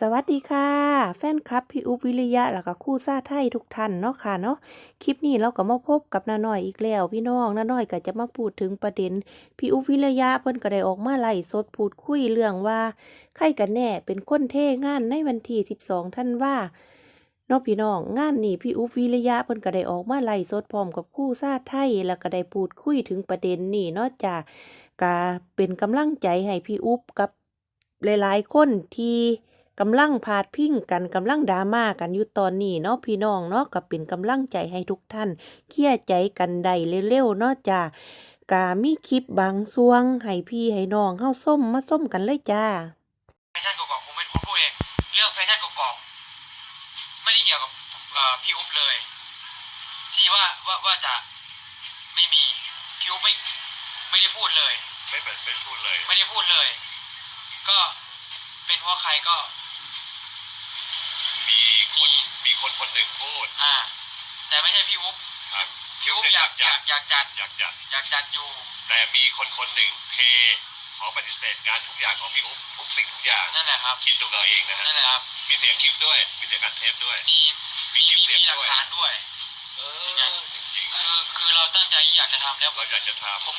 สวัสดีค่ะ แฟนคลับพี่อุ๊บวิริยะแล้วก็คู่ซาไทยทุกท่านเนาะค่ะเนาะคลิปนี้เราก็มาพบกับน้าน้อยอีกแล้วพี่น้องน้าน้อยก็จะมาพูดถึงประเด็นพี่อุ๊บวิริยะเพิ่นก็ได้ออกมาไล่สดพูดคุยเรื่องว่าใครกันแน่เป็นคนเท่งานในวันที่12ธันว่าเนาะพี่น้องงานนี้พี่อุ๊บวิริยะเพิ่นก็ได้ออกมาไล่สดพร้อมกับคู่ซาไทยแล้วก็ได้พูดคุยถึงประเด็นนี้เนาะจ้ะก็เป็นกำลังใจให้พี่อุ๊บกับหลายๆคนที่ กำลังพาดพิงกันกำลังดราม่ากันอยู่ตอนนี้เนาะพี่น้องเนาะก็เป็นกำลังใจให้ทุกท่าน เคลียร์ใจกันได้เร็วๆเนาะจ้ากามีคลิปบางส่วงให้พี่ให้น้องเฮาส้มมาส้มกันเลยจ้าแฟชั่นกรอบๆผมเป็นคนพูดเองเรื่องแฟชั่นกรอบๆไม่ได้เกี่ยวกับเอ่อพี่อุ๊บเลย ที่ว่าว่าว่าจะไม่มีพี่อุ๊บไม่ไม่ได้พูดเลย ไม่เปิดไม่พูดเลย ไม่ได้พูดเลย ก็เป็นเพราะใครก็ มีคนมี คนคนหนึ่งพูดอ่า แต่ไม่ใช่พี่อุ๊บครับพี่อุ๊บอยากอยากอยากจัดอยากจัดอยากจัดอยู่ แต่มีคนคนหนึ่งเทขอปฏิเสธงานทุกอย่างของพี่อุ๊บทุกสิ่งทุกอย่างนั่นแหละครับ คิดตัวเราเองนะฮะนั่นแหละครับมีเสียงคลิปด้วย มีเสียงอัดเทปด้วย มีมีมีคลิปมีเสียงมีหลักด้วยฐานด้วยเออจริงคือคือเราตั้งใจที่อยากจะทำแล้วๆเราอยากจะทผม